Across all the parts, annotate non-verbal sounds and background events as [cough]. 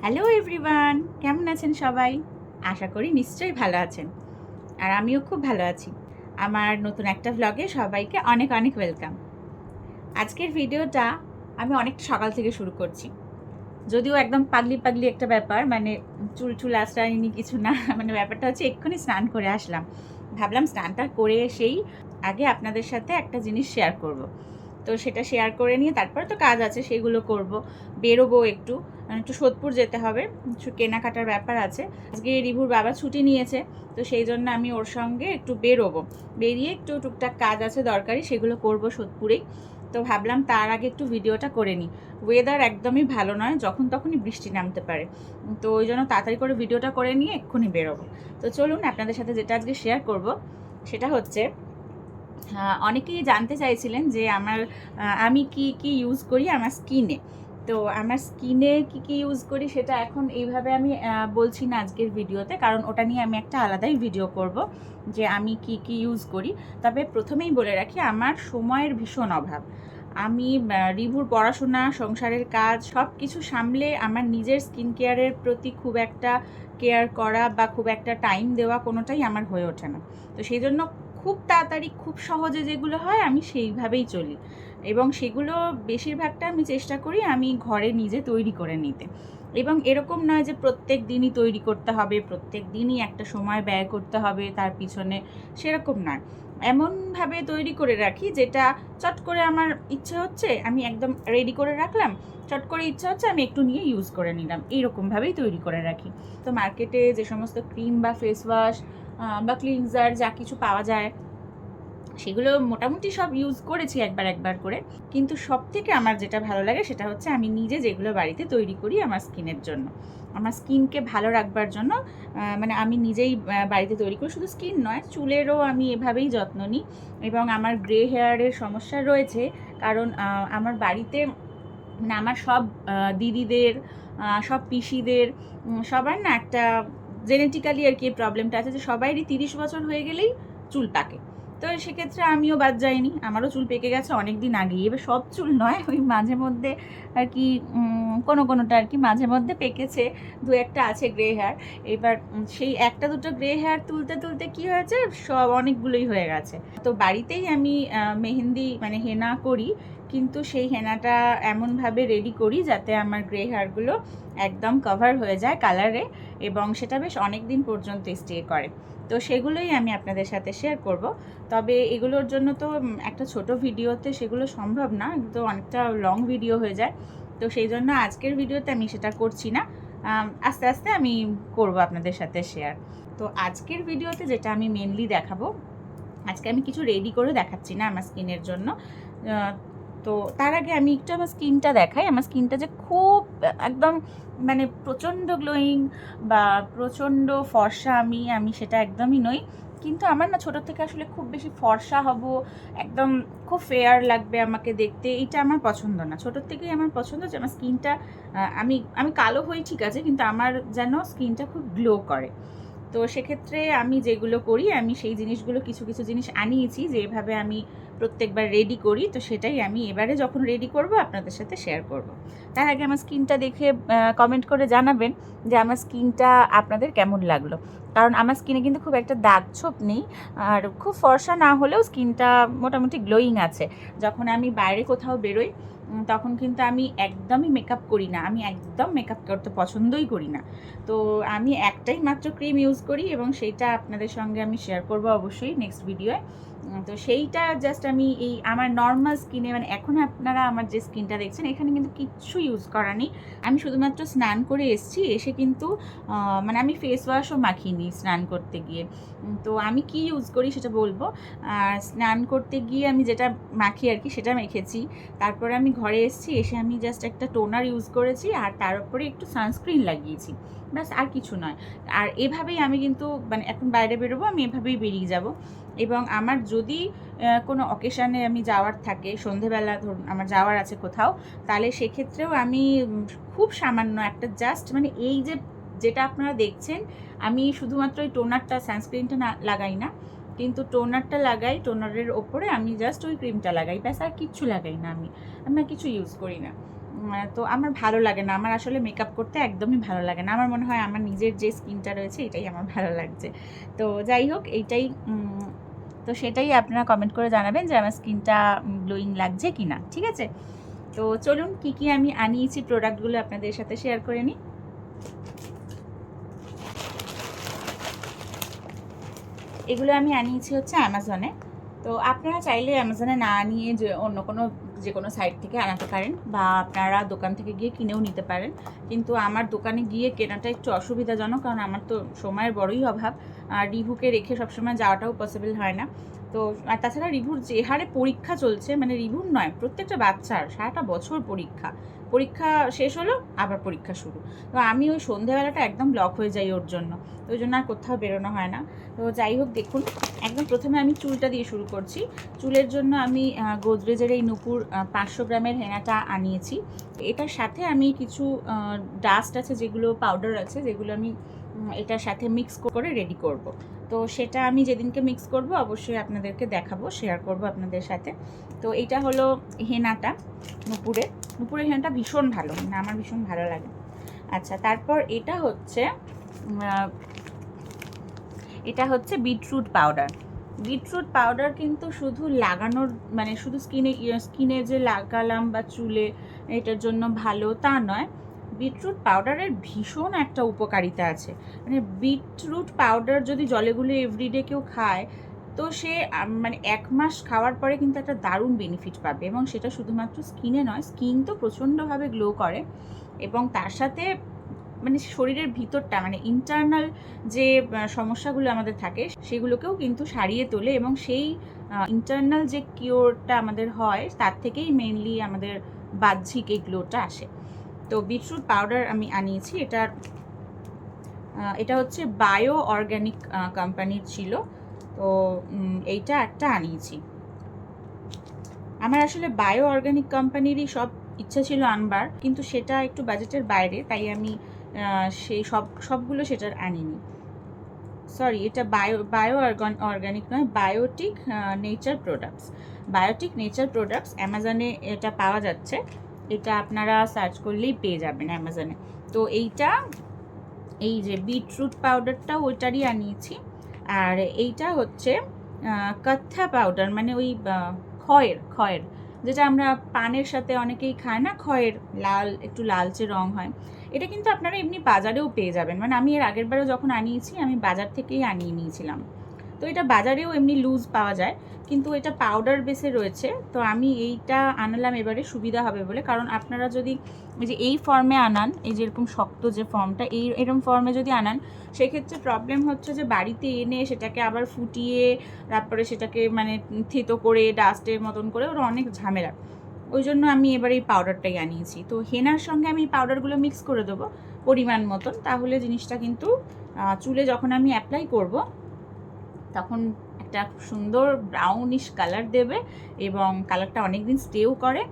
Hello everyone কেমন আছেন সবাই? আশা করি নিশ্চয়ই ভালো আছেন। আর আমিও খুব ভালো আছি। আমার নতুন একটা ভ্লগে সবাইকে অনেক অনেক ওয়েলকাম আজকের ভিডিওটা আমি অনেকটা সকাল থেকে শুরু করছি। যদিও একদম পাগলি পাগলি একটা ব্যাপার মানে চুল চুল আশ্রায়নি কিছু না [laughs] মানে ব্যাপারটা হচ্ছে এক্ষুনি স্নান করে আসলাম। ভাবলাম স্নানটা করে এসেই আগে আপনাদের সাথে একটা জিনিস শেয়ার করব। তো সেটা শেয়ার করে নিয়ে তারপর তো কাজ আছে, সেগুলো করব। বেরোবো একটু একটু সোদপুর যেতে হবে একটু কেনাকাটার ব্যাপার আছে। আজকে রিভুর বাবা ছুটি নিয়েছে, তো সেই জন্য আমি ওর সঙ্গে একটু বেরোবো। বেরিয়ে একটু টুকটাক কাজ আছে দরকারি, সেগুলো করব সোদপুরেই। তো ভাবলাম তার আগে একটু ভিডিওটা করে নিই। ওয়েদার একদমই ভালো নয়, যখন তখনই বৃষ্টি নামতে পারে। তো ওই জন্য তাড়াতাড়ি করে ভিডিওটা করে নিয়ে এক্ষুনি বেরোবো। তো চলুন আপনাদের সাথে যেটা আজকে শেয়ার করব, সেটা হচ্ছে অনেকেই জানতে চাইছিলেন যে আমার আমি কি কি ইউজ করি আমার স্কিনে তো আমার স্কিনে কি কি ইউজ করি সেটা এখন এইভাবে আমি বলছি না আজকের ভিডিওতে, কারণ ওটা নিয়ে আমি একটা আলাদাই ভিডিও করব, যে আমি কি কি ইউজ করি। তবে প্রথমেই বলে রাখি, আমার সময়ের ভীষণ অভাব। আমি রিভুর পড়াশোনা, সংসারের কাজ সব কিছু সামলে আমার নিজের স্কিন কেয়ারের প্রতি খুব একটা কেয়ার করা বা খুব একটা টাইম দেওয়া কোনোটাই আমার হয়ে ওঠে না। তো সেই জন্য খুব তাড়াতাড়ি, খুব সহজে যেগুলো হয় আমি সেইভাবেই চলি। এবং সেগুলো বেশিরভাগটা আমি চেষ্টা করি আমি ঘরে নিজে তৈরি করে নিতে। এবং এরকম নয় যে প্রত্যেক দিনই তৈরি করতে হবে, প্রত্যেক দিনই একটা সময় ব্যয় করতে হবে তার পিছনে, সেরকম নয়। এমনভাবে তৈরি করে রাখি যেটা চট করে আমার ইচ্ছে হচ্ছে, আমি একদম রেডি করে রাখলাম, চট করে ইচ্ছে হচ্ছে আমি একটু নিয়ে ইউজ করে নিলাম। এইরকমভাবেই তৈরি করে রাখি। তো মার্কেটে যে সমস্ত ক্রিম বা ফেস ওয়াশ বা ক্লিনজার যা কিছু পাওয়া যায় সেগুলো মোটামুটি সব ইউজ করেছি একবার একবার করে। কিন্তু সব থেকে আমার যেটা ভালো লাগে সেটা হচ্ছে আমি নিজে যেগুলো বাড়িতে তৈরি করি আমার স্কিনের জন্য। আমার স্কিনকে ভালো রাখবার জন্য মানে আমি নিজেই বাড়িতে তৈরি করি। শুধু স্কিন নয়, চুলেরও আমি এভাবেই যত্ন নিই এবং আমার গ্রে হেয়ারের সমস্যা রয়েছে কারণ আমার বাড়িতে মানে আমার সব দিদিদের সব পিসিদের সবার না একটা জেনেটিক্যালি আর কি প্রবলেমটা আছে যে সবাইরই তিরিশ বছর হয়ে গেলেই চুল পাকে। তো সেক্ষেত্রে আমিও বাদ যাইনি। আমারও চুল পেকে গেছে অনেক দিন আগেই। এবার সব চুল নয়, ওই মাঝে মধ্যে আর কি কোনো কোনোটা আর কি মাঝে মধ্যে পেকেছে। দু একটা আছে গ্রে হেয়ার এবার সেই একটা দুটো গ্রে হেয়ার তুলতে তুলতে কি হয়েছে? সব অনেকগুলোই হয়ে গেছে। তো বাড়িতেই আমি মেহেন্দি মানে হেনা করি। কিন্তু সেই হেনাটা এমনভাবে রেডি করি যাতে আমার গ্রে হেয়ারগুলো একদম কভার হয়ে যায় কালারে এবং সেটা বেশ অনেক দিন পর্যন্ত স্টে করে। তো সেগুলোই আমি আপনাদের সাথে শেয়ার করব। তবে এগুলোর জন্য তো একটা ছোট ভিডিওতে সেগুলো সম্ভব না, তো অনেকটা লং ভিডিও হয়ে যায়। তো সেই জন্য আজকের ভিডিওতে আমি সেটা করছি না। আস্তে আস্তে আমি করব আপনাদের সাথে শেয়ার তো আজকের ভিডিওতে যেটা আমি মেনলি দেখাবো, আজকে আমি কিছু রেডি করে দেখাচ্ছি না আমার স্কিনের জন্য। তো তার আগে আমি একটু আমার স্কিনটা দেখাই। আমার স্কিনটা যে খুব, একদম মানে প্রচণ্ড গ্লোয়িং বা প্রচণ্ড ফর্সা আমি আমি সেটা একদমই নই। কিন্তু আমার না ছোটোর থেকে আসলে খুব বেশি ফর্সা হব, একদম খুব ফেয়ার লাগবে আমাকে দেখতে এইটা আমার পছন্দ না। ছোটোর থেকেই আমার পছন্দ যে আমার স্কিনটা আমি আমি কালো হই ঠিক আছে, কিন্তু আমার যেন স্কিনটা খুব গ্লো করে। তো সেক্ষেত্রে আমি যেগুলো করি, আমি সেই জিনিসগুলো কিছু কিছু জিনিস আনিয়েছি যেভাবে আমি প্রত্যেকবার রেডি করি। তো সেটাই আমি এবারে যখন রেডি করব, আপনাদের সাথে শেয়ার করব। তার আগে আমার স্কিনটা দেখে কমেন্ট করে জানাবেন যে আমার স্কিনটা আপনাদের কেমন লাগল। কারণ আমার স্কিনে কিন্তু খুব একটা দাগ ছোপ নেই। আর খুব ফর্সা না হলেও স্কিনটা মোটামুটি গ্লোয়িং আছে। যখন আমি বাইরে কোথাও বেরোই তখন কিন্তু আমি একদমই মেকআপ করি না। আমি একদম মেকআপ করতে পছন্দই করি না। তো আমি একটাই মাত্র ক্রিম ইউজ করি এবং সেইটা আপনাদের সঙ্গে আমি শেয়ার করব অবশ্যই নেক্সট ভিডিওয়ে তো সেইটা জাস্ট আমি এই আমার নর্মাল স্কিনে মানে এখন আপনারা আমার যে স্কিনটা দেখছেন, এখানে কিন্তু কিচ্ছু ইউজ করা নেই। আমি শুধুমাত্র স্নান করে এসেছি, এসে কিন্তু মানে আমি ফেস ওয়াশও মাখিনি স্নান করতে গিয়ে। তো আমি কি ইউজ করি সেটা বলব। আর স্নান করতে গিয়ে আমি যেটা মাখি আর কি, সেটা মেখেছি। তারপরে আমি ঘরে এসেছি, এসে আমি জাস্ট একটা টোনার ইউজ করেছি আর তার উপরে একটু সানস্ক্রিন লাগিয়েছি। ব্যাস, আর কিছু নয়। আর এভাবেই আমি কিন্তু মানে এখন বাইরে বেরোবো, আমি এভাবেই বেরিয়ে যাব। এবং আমার যদি কোনো অকেশানে আমি যাওয়ার থাকে, সন্ধেবেলা ধরুন, আমার যাওয়ার আছে কোথাও, তাহলে সেক্ষেত্রেও আমি খুব সামান্য একটা জাস্ট মানে এই যে, যেটা আপনারা দেখছেন, আমি শুধুমাত্র ওই টোনারটা সানস্ক্রিনটা না, লাগাই না। কিন্তু টোনারটা লাগাই টোনারের ওপরে আমি জাস্ট ওই ক্রিমটা লাগাই। ব্যাস, আর কিচ্ছু লাগাই না আমি। আমি কিছু ইউজ করি না। তো আমার ভালো লাগে না। আমার আসলে মেকআপ করতে একদমই ভালো লাগে না। আমার মনে হয় আমার নিজের যে স্কিনটা রয়েছে, এটাই আমার ভালো লাগছে। তো যাই হোক, এইটাই তো সেটাই আপনারা কমেন্ট করে জানাবেন যে আমার স্কিনটা গ্লোয়িং লাগছে কি না ঠিক আছে? তো চলুন, কি কি আমি আনিয়েছি প্রোডাক্টগুলো আপনাদের সাথে শেয়ার করে নিই। এগুলো আমি আনিয়েছি হচ্ছে অ্যামাজনে তো আপনারা চাইলে অ্যামাজনে না নিয়ে যে অন্য কোনো, যে কোনো সাইট থেকে আনাতে পারেন বা আপনারা দোকান থেকে গিয়ে কিনেও নিতে পারেন। কিন্তু আমার দোকানে গিয়ে কেনাটা একটু অসুবিধাজনক, কারণ আমার তো সময়ের বড়ই অভাব। আর রিভুকে রেখে সবসময় যাওয়াটাও পসিবল হয় না। তো, আর তাছাড়া রিভুর যে হারে পরীক্ষা চলছে মানে রিভুর নয়, প্রত্যেকটা বাচ্চার সারাটা বছর পরীক্ষা। পরীক্ষা শেষ হলো, আবার পরীক্ষা শুরু। তো আমি ওই সন্ধেবেলাটা একদম ব্লক হয়ে যাই ওর জন্য। তো ওই জন্য আর কোথাও বেরোনো হয় না। তো যাই হোক, দেখুন, একদম প্রথমে আমি চুলটা দিয়ে শুরু করছি। চুলের জন্য আমি গোদরেজের এই নুপুর পাঁচশো গ্রামের হেনাটা আনিয়েছি। এটার সাথে আমি কিছু ডাস্ট আছে যেগুলো পাউডার আছে, যেগুলো আমি এটার সাথে মিক্স করে রেডি করব। তো সেটা আমি যেদিনকে মিক্স করব, অবশ্যই আপনাদেরকে দেখাবো শেয়ার করব আপনাদের সাথে। তো এটা হলো হেনাটা নুপুরের। নুপুরের হেনাটা ভীষণ ভালো মানে আমার ভীষণ ভালো লাগে। আচ্ছা তারপর এটা হচ্ছে এটা হচ্ছে বিটরুট পাউডার। বিটরুট পাউডার কিন্তু শুধু লাগানোর মানে শুধু স্কিনে স্কিনে যে লাগালাম বা চুলে এটার জন্য ভালো তা নয় বিটরুট পাউডারের ভীষণ একটা উপকারিতা আছে। মানে বিটরুট পাউডার যদি জলে গুলে এভরিডে কেউ খায়, তো সে মানে এক মাস খাওয়ার পরে কিন্তু একটা দারুণ বেনিফিট পাবে এবং সেটা শুধুমাত্র স্কিনে নয়, স্কিন তো প্রচণ্ডভাবে গ্লো করে এবং তার সাথে মানে শরীরের ভিতরটা মানে ইন্টারনাল যে সমস্যাগুলো আমাদের থাকে, সেগুলোকেও কিন্তু সারিয়ে তোলে এবং সেই ইন্টারনাল যে কিওরটা আমাদের হয়, তার থেকেই মেনলি আমাদের বাহ্যিক এই গ্লোটা আসে। তো বিটরুট পাউডার আমি আনিয়েছি। এটার এটা হচ্ছে বায়ো অর্গ্যানিক কোম্পানির ছিল। তো এইটা একটা আনিয়েছি। আমার আসলে বায়ো অর্গ্যানিক কোম্পানিরই সব ইচ্ছা ছিল আনবার, কিন্তু সেটা একটু বাজেটের বাইরে, তাই আমি সেই সব, সবগুলো সেটার আনিনি। সরি এটা বায়ো বায়ো অর্গানিক নয় Biotique nature products Biotique nature products অ্যামাজনে এটা পাওয়া যাচ্ছে। এটা আপনারা সার্চ করলেই পেয়ে যাবেন অ্যামাজনে তো এইটা, এই যে বিটরুট পাউডারটা ওইটারই আনিয়েছি। আর এইটা হচ্ছে কাথা পাউডার মানে ওই খয়ের খয়ের, যেটা আমরা পানের সাথে অনেকেই খায় না, খয়ের, লাল, একটু লালচে রং হয়। এটা কিন্তু আপনারা এমনি বাজারেও পেয়ে যাবেন। মানে আমি এর আগের বারেও যখন আনিয়েছি, আমি বাজার থেকেই আনিয়ে নিয়েছিলাম। তো এটা বাজারেও এমনি লুজ পাওয়া যায়, কিন্তু এটা পাউডার বেসে রয়েছে। তো আমি এইটা আনালাম এবারে, সুবিধা হবে বলে। কারণ আপনারা যদি যে এই ফর্মে আনান, এই যেরকম শক্ত যে ফর্মটা এই এরকম ফর্মে যদি আনান, সেক্ষেত্রে প্রবলেম হচ্ছে যে বাড়িতে এনে সেটাকে আবার ফুটিয়ে, তারপরে সেটাকে মানে থেতো করে ডাস্টের মতন করে, ওরা অনেক ঝামেলা। ওই জন্য আমি এবার এই পাউডারটাই আনিয়েছি। তো হেনার সঙ্গে আমি পাউডারগুলো মিক্স করে দেবো, পরিমাণ মতন। তাহলে জিনিসটা কিন্তু চুলে যখন আমি অ্যাপ্লাই করব তখন একটা সুন্দর ব্রাউনিশ কালার দেবে এবং কালারটা অনেক দিন স্টেও করে।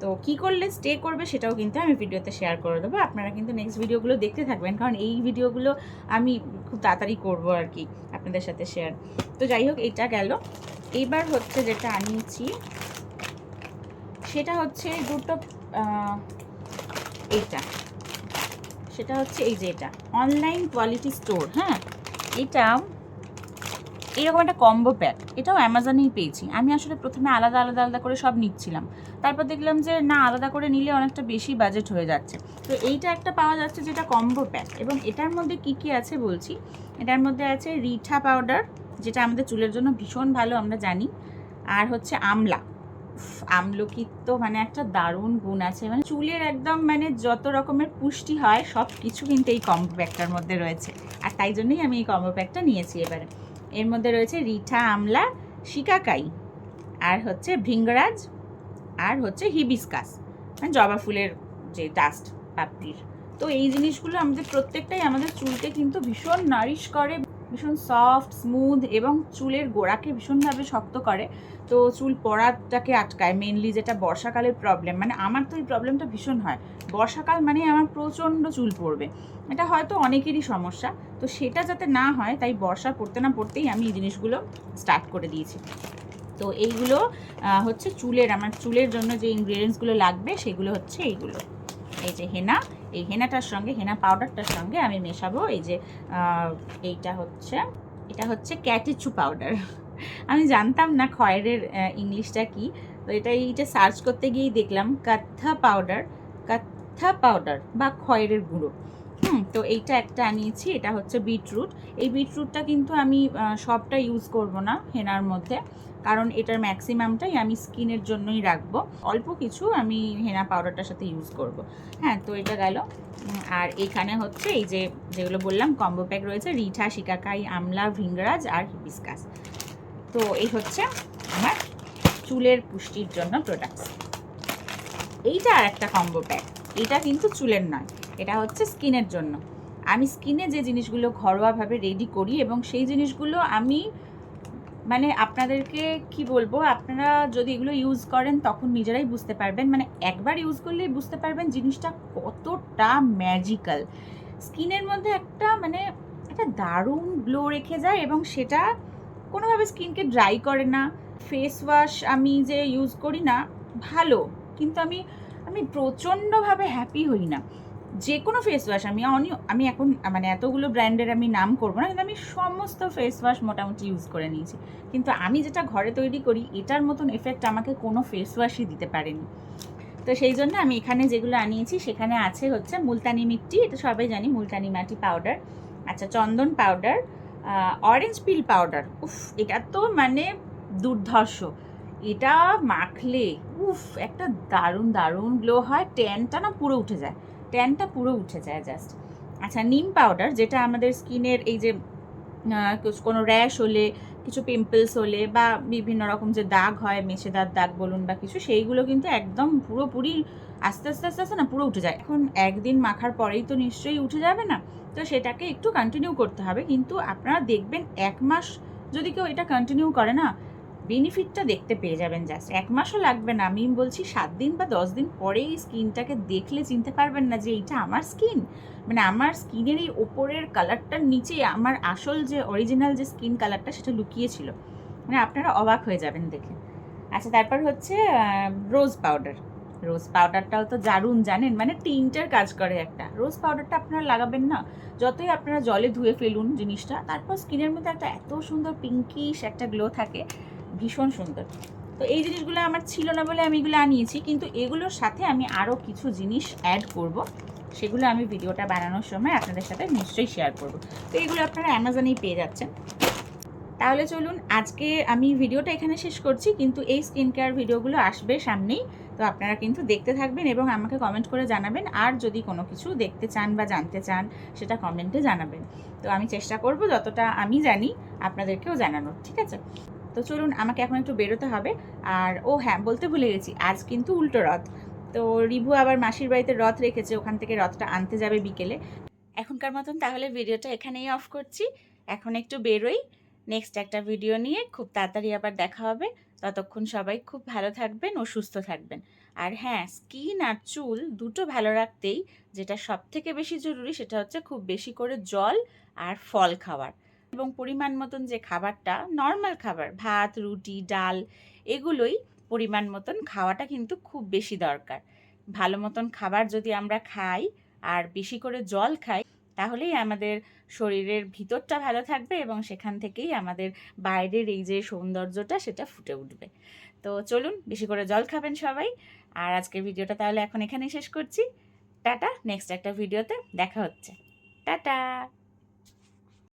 তো কি করলে স্টে করবে সেটাও কিন্তু আমি ভিডিওতে শেয়ার করে দেবো। আপনারা কিন্তু নেক্সট ভিডিওগুলো দেখতে থাকবেন, কারণ এই ভিডিওগুলো আমি খুব তাড়াতাড়ি করব আর কি আপনাদের সাথে শেয়ার তো যাই হোক, এটা গেল। এইবার হচ্ছে যেটা আনিয়েছি, সেটা হচ্ছে দুটো এইটা। সেটা হচ্ছে এই যে এটা অনলাইন কোয়ালিটি স্টোর হ্যাঁ? এটা এরকম একটা কম্বো প্যাক এটাও অ্যামাজনেই পেয়েছি। আমি আসলে প্রথমে আলাদা আলাদা আলাদা করে সব নিচ্ছিলাম। তারপর দেখলাম যে, না, আলাদা করে নিলে অনেকটা বেশি বাজেট হয়ে যাচ্ছে। তো এইটা একটা পাওয়া যাচ্ছে যেটা কম্বো প্যাক এবং এটার মধ্যে কি কি আছে বলছি? এটার মধ্যে আছে রিঠা পাউডার যেটা আমাদের চুলের জন্য ভীষণ ভালো, আমরা জানি। আর হচ্ছে আমলা। আমলকির তো মানে একটা দারুণ গুণ আছে। মানে চুলের একদম মানে যত রকমের পুষ্টি হয় সব কিছু কিন্তু এই কম্বো প্যাকটার মধ্যে রয়েছে। আর তাই জন্যই আমি এই কম্বো প্যাকটা নিয়েছি এবারে। এর মধ্যে রয়েছে রিঠা আমলা শিকাকাই আর হচ্ছে ভৃঙ্গরাজ, আর হচ্ছে হিবিসকাস মানে জবা ফুলের যে ডাস্ট পাপড়ির। তো এই জিনিসগুলো আমাদের প্রত্যেকটাই আমাদের চুলকে কিন্তু ভীষণ নারিশ করে ভীষণ সফট স্মুথ এবং চুলের গোড়াকে ভীষণভাবে শক্ত করে। তো চুল পড়াটাকে আটকায় মেনলি যেটা বর্ষাকালের প্রবলেম মানে আমার তো এই প্রবলেমটা ভীষণ হয়। বর্ষাকাল মানে আমার প্রচণ্ড চুল পড়বে। এটা হয়তো অনেকেরই সমস্যা। তো সেটা যাতে না হয়, তাই বর্ষা পড়তে না পড়তেই আমি এই জিনিসগুলো স্টার্ট করে দিয়েছি। তো এইগুলো হচ্ছে চুলের, আমার চুলের জন্য যে ইনগ্রিডিয়েন্টসগুলো লাগবে, সেগুলো হচ্ছে এইগুলো। এই যে হেনা এই হেনাটার সঙ্গে, হেনা পাউডারটার সঙ্গে আমি মেশাবো। এই যে এইটা হচ্ছে, এটা হচ্ছে ক্যাটিচু পাউডার আমি জানতাম না খয়েরের ইংলিশটা কি। তো এটা এইটা সার্চ করতে গিয়েই দেখলাম, কাথা পাউডার কাথা পাউডার বা খয়েরের গুঁড়ো। হুম, তো এইটা একটা আনিয়েছি, এটা হচ্ছে বিটরুট এই বিটরুটটা কিন্তু আমি সবটা ইউজ করব না হেনার মধ্যে। কারণ এটার ম্যাক্সিমামটাই আমি স্কিনের জন্যই রাখব। অল্প কিছু আমি হেনা পাউডারটার সাথে ইউজ করব। হ্যাঁ তো এটা গেল। আর এখানে হচ্ছে এই যে, যেগুলো বললাম কম্বো প্যাক রয়েছে রিঠা, শিকাকাই, আমলা, ভিঙ্গরাজ আর হিবিস্কাস তো এই হচ্ছে আমার চুলের পুষ্টির জন্য প্রোডাক্টস এইটা আর একটা কম্বো প্যাক এটা কিন্তু চুলের নয়, এটা হচ্ছে স্কিনের জন্য। আমি স্কিনে যে জিনিসগুলো ঘরোয়াভাবে রেডি করি এবং সেই জিনিসগুলো আমি মানে আপনাদেরকে কি বলব, আপনারা যদি এগুলো ইউজ করেন তখন নিজেরাই বুঝতে পারবেন। মানে একবার ইউজ করলেই বুঝতে পারবেন জিনিসটা কতটা ম্যাজিক্যাল স্কিনের মধ্যে একটা মানে একটা দারুণ গ্লো রেখে যায় এবং সেটা কোনোভাবে স্কিনকে ড্রাই করে না। ফেস ওয়াশ আমি যে ইউজ করি না, ভালো। কিন্তু আমি আমি প্রচণ্ডভাবে হ্যাপি হই না। যে কোনো ফেস ওয়াশ আমি অনি আমি এখন মানে এতগুলো ব্র্যান্ডের আমি নাম করব না, কিন্তু আমি সমস্ত ফেস ওয়াশ মোটামুটি ইউজ করে নিয়েছি। কিন্তু আমি যেটা ঘরে তৈরি করি, এটার মতন এফেক্ট আমাকে কোনো ফেস ওয়াশই দিতে পারেনি। তো সেই জন্য আমি এখানে যেগুলো আনিয়েছি, সেখানে আছে হচ্ছে মুলতানি মিট্টি, এটা সবাই জানি, মুলতানি মাটি পাউডার আচ্ছা চন্দন পাউডার অরেঞ্জ পিল পাউডার উফ, এটা তো মানে দুর্ধর্ষ। এটা মাখলে, উফ, একটা দারুণ দারুণ গ্লো হয় ট্যানটা না পুরো উঠে যায়। ট্যানটা পুরো উঠে যায় জাস্ট আচ্ছা নিম পাউডার যেটা আমাদের স্কিনের এই যে কোনো র্যাশ হলে, কিছু পিম্পলস হলে বা বিভিন্ন রকম যে দাগ হয় মেছেদার দাগ বলুন বা কিছু, সেইগুলো কিন্তু একদম পুরোপুরি আস্তে আস্তে আস্তে আস্তে না পুরো উঠে যায়। এখন একদিন মাখার পরেই তো নিশ্চয়ই উঠে যাবে না। তো সেটাকে একটু কন্টিনিউ করতে হবে। কিন্তু আপনারা দেখবেন, এক মাস যদি কেউ এটা কন্টিনিউ করে না বেনিফিটটা দেখতে পেয়ে যাবেন জাস্ট এক মাসও লাগবে না, আমি বলছি সাত দিন বা দশ দিন পরেই স্কিনটাকে দেখলে চিনতে পারবেন না যে এইটা আমার স্কিন। মানে আমার স্কিনের এই ওপরের কালারটার নিচে আমার আসল যে অরিজিনাল যে স্কিন কালারটা সেটা লুকিয়েছিল। মানে আপনারা অবাক হয়ে যাবেন দেখে। আচ্ছা তারপর হচ্ছে রোজ পাউডার রোজ পাউডারটাও তো দারুণ, জানেন? মানে টিনটার কাজ করে একটা। রোজ পাউডারটা আপনারা লাগাবেন না। যতই আপনারা জলে ধুয়ে ফেলুন জিনিসটা, তারপর স্কিনের মধ্যে একটা এত সুন্দর পিঙ্কিশ একটা গ্লো থাকে ভীষণ সুন্দর। তো এই জিনিসগুলো আমার ছিল না বলে আমি এগুলো আনিয়েছি, কিন্তু এগুলোর সাথে আমি আরও কিছু জিনিস অ্যাড করব। সেগুলো আমি ভিডিওটা বানানোর সময় আপনাদের সাথে নিশ্চয়ই শেয়ার করব। তো এগুলো আপনারা অ্যামাজনেই পেয়ে যাচ্ছেন। তাহলে চলুন, আজকে আমি ভিডিওটা এখানে শেষ করছি, কিন্তু এই স্কিন কেয়ার ভিডিওগুলো আসবে সামনেই। তো আপনারা কিন্তু দেখতে থাকবেন এবং আমাকে কমেন্ট করে জানাবেন। আর যদি কোনো কিছু দেখতে চান বা জানতে চান, সেটা কমেন্টে জানাবেন। তো আমি চেষ্টা করব যতটা আমি জানি আপনাদেরকেও জানানোর, ঠিক আছে? তো চলুন আমাকে এখন একটু বেরোতে হবে। আর, ও হ্যাঁ বলতে ভুলে গেছি, আজ কিন্তু উল্টো রথ। তো রিভু আবার মাসির বাড়িতে রথ রেখেছে, ওখান থেকে রথটা আনতে যাবে বিকেলে। এখনকার মতন তাহলে ভিডিওটা এখানেই অফ করছি। এখন একটু বেরোই নেক্সট একটা ভিডিও নিয়ে খুব তাড়াতাড়ি আবার দেখা হবে। ততক্ষণ সবাই খুব ভালো থাকবেন ও সুস্থ থাকবেন। আর হ্যাঁ স্কিন আর চুল দুটো ভালো রাখতেই যেটা সব থেকে বেশি জরুরি সেটা হচ্ছে খুব বেশি করে জল আর ফল খাওয়ার। এবং পরিমাণ মতন যে খাবারটা নর্মাল খাবার, ভাত, রুটি, ডাল, এগুলোই পরিমাণ মতন খাওয়াটা কিন্তু খুব বেশি দরকার। ভালো মতন খাবার যদি আমরা খাই আর বেশি করে জল খাই, তাহলেই আমাদের শরীরের ভিতরটা ভালো থাকবে এবং সেখান থেকেই আমাদের বাইরের এই যে সৌন্দর্যটা, সেটা ফুটে উঠবে। তো চলুন, বেশি করে জল খাবেন সবাই। আর আজকের ভিডিওটা তাহলে এখন এখানেই শেষ করছি। টাটা নেক্সট একটা ভিডিওতে দেখা হচ্ছে। টাটা!